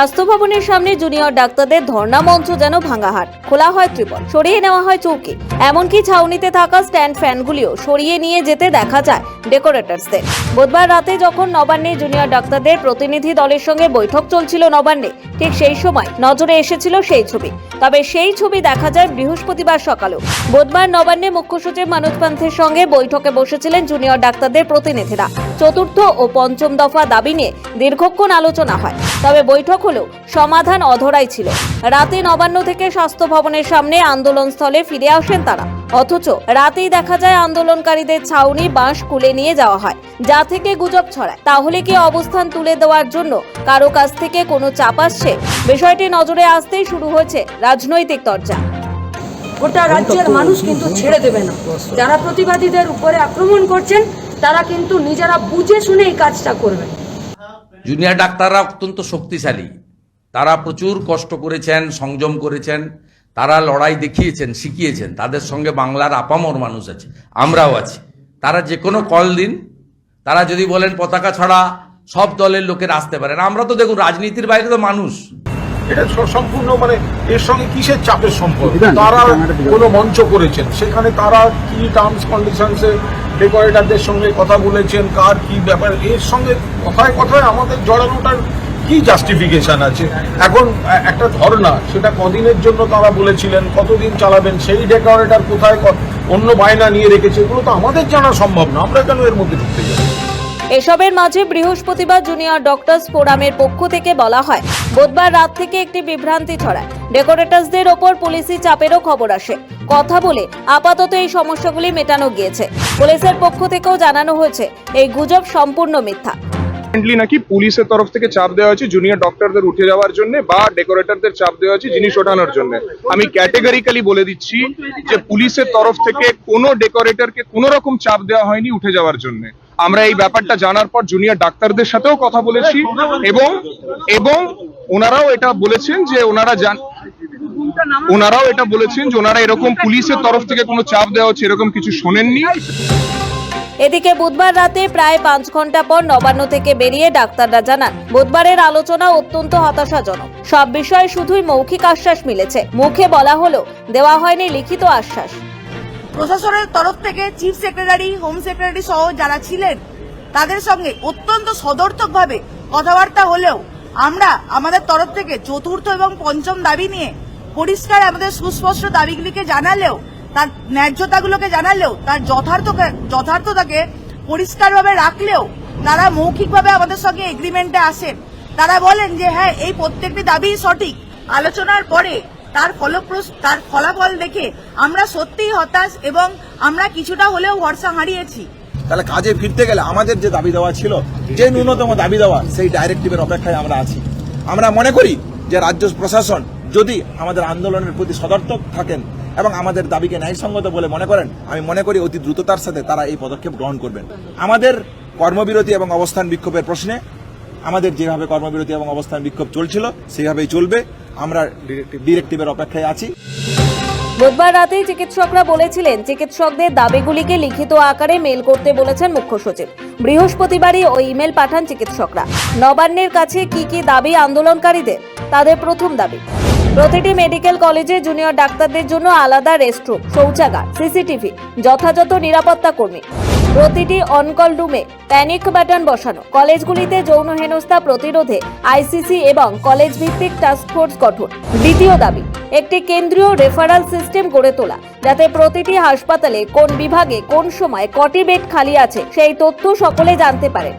স্বাস্থ্য ভবনের সামনে জুনিয়র ডাক্তারদের ধর্ণা মঞ্চ যেন ভাঙাহাট। খোলা হয় ত্রিপল। সরিয়ে নেওয়া হয় চৌকি। এমনকি ছাউনিতে থাকা স্ট্যান্ড ফ্যানগুলিও সরিয়ে নিয়ে যেতে দেখা যায় ডেকোরেটরসদের। বুধবার রাতে যখন নবান্নে জুনিয়র ডাক্তারদের প্রতিনিধি দলের সঙ্গে বৈঠক চলছিল নবান্নে, ঠিক সেই সময় নজরে এসেছিল সেই ছবি। তবে সেই ছবি দেখা যায় বৃহস্পতিবার সকালেও। বুধবার নবান্নে মুখ্য সচিব মানোজ পান্থের সঙ্গে বৈঠকে বসেছিলেন জুনিয়র ডাক্তারদের প্রতিনিধিরা। চতুর্থ ও পঞ্চম দফা দাবি নিয়ে দীর্ঘক্ষণ আলোচনা হয়। তবে বৈঠক হলেও সমাধান অধরাই ছিল। রাতে নবান্ন থেকে স্বাস্থ্য ভবনের সামনে আন্দোলনস্থলে ফিরে আসেন তারা। অথচ রাতেই দেখা যায় আন্দোলনকারীদের ছাউনি, বাঁশ কুলে নিয়ে যাওয়া হয়। যা থেকে গুজব ছড়ায়। তাহলে কি অবস্থান তুলে দেওয়ার জন্য কারও কাছ থেকে কোনো চাপ আসছে? বিষয়টি নজরে আসতেই শুরু হয়েছে রাজনৈতিক চর্চা গোটা রাজ্যের মানুষ কিন্তু ছেড়ে দেবে না। যারা প্রতিবাদীদের উপরে আক্রমণ করছেন, তারা কিন্তু নিজেরা বুঝে শুনে এই কাজটা করবেন। জুনিয়র ডাক্তাররা অত্যন্ত শক্তিশালী। তারা প্রচুর কষ্ট করেছেন, সংযম করেছেন, তারা লড়াই দেখিয়েছেন, শিখিয়েছেন। তাদের সঙ্গে বাংলার আপামর মানুষ আছে, আমরাও আছি। তারা যে কোনো কল দিন, তারা যদি বলেন পতাকা ছাড়া সব দলের লোকের আসতে পারেন আমরা তো দেখুন, রাজনীতির বাইরে তো মানুষ। এটা সম্পূর্ণ মানে এর সঙ্গে কিসের চাপের সম্পর্ক? তারা কোনো মঞ্চ করেছেন। সেখানে তারা কি টার্মস কন্ডিশনসে ডেকোরেটারদের সঙ্গে কথা বলেছেন? কার কি ব্যাপার? এর সঙ্গে কথায় কথায় আমাদের জড়ানোটার কি জাস্টিফিকেশন আছে? এখন একটা ধর্ণা সেটা কদিনের জন্য তারা বলেছিলেন কতদিন চালাবেন সেই ডেকোরেটার কোথায় অন্য বায়না নিয়ে রেখেছে এগুলো তো আমাদের জানা সম্ভব না আমরা কেন এর মধ্যে ঢুকতে যাব? এসবের মাঝে বৃহস্পতিবার জুনিয়র ডক্টরস ফোরামের পক্ষ থেকে বলা হয়, বুধবার রাত থেকে একটি বিভ্রান্তি ছড়ায়। ডেকোরেটরসদের ওপর পুলিশি চাপেরও খবর আসে। কথা বলে আপাতত এই সমস্যাগুলি মেটানো গিয়েছে। পুলিশের পক্ষ থেকেও জানানো হয়েছে, এই গুজব সম্পূর্ণ মিথ্যা। রিসেন্টলি নাকি পুলিশের তরফ থেকে চাপ দেওয়া হয়েছে জুনিয়র ডক্টরদের উঠে যাওয়ার জন্য বা ডেকোরেটরদের চাপ দেওয়া হয়েছে জিনিস ওঠানোর জন্য? আমি ক্যাটেগরিক্যালি বলে দিচ্ছি যে পুলিশের তরফ থেকে কোনো ডেকোরেটরকে কোনো রকম চাপ দেওয়া হয়নি উঠে যাওয়ার জন্য। আমরা এই ব্যাপারটা জানার পর জুনিয়র ডাক্তারদের সাথেও কথা বলেছি এবং এবং ওনারাও এটা বলেছেন যে ওনারা জান, ওনারাও এটা বলেছেন যে ওনারা এরকম পুলিশের তরফ থেকে কোনো চাপ দেওয়া হচ্ছে, এরকম কিছু শোনেননি। এদিকে বুধবার রাতে প্রায় পাঁচ ঘণ্টা পর নবান্ন থেকে বেরিয়ে ডাক্তাররা জানান, বুধবারের আলোচনা অত্যন্ত হতাশাজনক। সব বিষয়ে শুধুই মৌখিক আশ্বাস মিলেছে। মুখে বলা হলো, দেওয়া হয়নি লিখিত আশ্বাস। প্রশাসনের তরফ থেকে চিফ সেক্রেটারি, হোম সেক্রেটারি সহ যারা ছিলেন, তাদের সঙ্গে অত্যন্ত সদর্থকভাবে কথাবার্তা হলেও আমরা আমাদের তরফ থেকে চতুর্থ এবং পঞ্চম দাবি নিয়ে পরিষ্কার আমাদের সুস্পষ্ট দাবিগুলিকে জানালেও, তার ন্যায্যতাগুলোকে জানালেও, তার যথার্থ যথার্থতাকে পরিষ্কারভাবে রাখলেও তারা মৌখিকভাবে আমাদের সঙ্গে এগ্রিমেন্টে আসেন। তারা বলেন যে হ্যাঁ এই প্রত্যেকটি দাবি সঠিক। আলোচনার পরে তার ফলপ্রস, তার ফলাফল দেখে আমরা সত্যিই হতাশ এবং আমরা কিছুটা হলেও ভরসা হারিয়েছি। তাহলে কাজে ফিরতে গেলে আমাদের যে দাবি দেওয়া ছিল, যে ন্যূনতম দাবি দেওয়া, সেই ডাইরেক্টিভের অপেক্ষায় আমরা আছি। আমরা মনে করি যে রাজ্য প্রশাসন যদি আমাদের আন্দোলনের প্রতি সদর্থক থাকেন এবং আমাদের দাবিকে ন্যায়সঙ্গত বলে মনে করেন, আমি মনে করি অতি দ্রুততার সাথে তারা এই পদক্ষেপ গ্রহণ করবেন। আমাদের কর্মবিরতি এবং অবস্থান বিক্ষোভের প্রশ্নে, আমাদের যেভাবে কর্মবিরতি এবং অবস্থান বিক্ষোভ চলছিল সেইভাবেই চলবে। আমরা ডিরেক্টিভের অপেক্ষায় আছি। বুধবার রাতেই চিকিৎসকরা বলেছিলেন, চিকিৎসকদের দাবিগুলিকে লিখিত আকারে মেল করতে বলেছেন মুখ্য সচিব। বৃহস্পতিবারই ওই ইমেল পাঠান চিকিৎসকরা। নবান্নের কাছে কি কি দাবি আন্দোলনকারীদের? তাদের প্রথম দাবি, প্রতিটি মেডিকেল কলেজে জুনিয়র ডাক্তারদের জন্য আলাদা রেস্টরুম, শৌচাগার, সিসিটিভি, যথাযথ নিরাপত্তা কর্মী। প্রতিটি অনকল রুমে প্যানিক বাটন বসানো। কলেজগুলিতে যৌন হেনস্থা প্রতিরোধে আইসিসি এবং কলেজ ভিত্তিক টাস্ক ফোর্স গঠন। দ্বিতীয় দাবি, একটি কেন্দ্রীয় রেফারাল সিস্টেম গড়ে তোলা, যাতে প্রতিটি হাসপাতালে কোন বিভাগে কোন সময় কটি বেড খালি আছে সেই তথ্য সকলে জানতে পারে।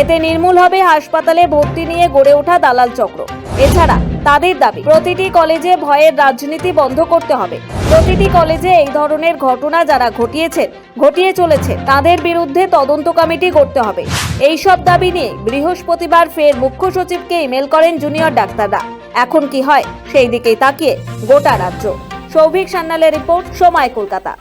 এতে নির্মূল হবে হাসপাতালে ভর্তি নিয়ে গড়ে ওঠা দালাল চক্র। এছাড়া তাদের দাবি, প্রতিটি কলেজে ভয়ের রাজনীতি বন্ধ করতে হবে। প্রতিটি কলেজে এই ধরনের ঘটনা যারা ঘটিয়েছেন ঘটিয়ে চলেছে, তাদের বিরুদ্ধে তদন্ত কমিটি করতে হবে। এই সব দাবি নিয়ে বৃহস্পতিবার ফের মুখ্য সচিবকে ইমেল করেন জুনিয়র ডাক্তাররা। এখন কি হয়, সেই দিকেই তাকিয়ে গোটা রাজ্য। সৌভিক সান্যালের রিপোর্ট, সময় কলকাতা।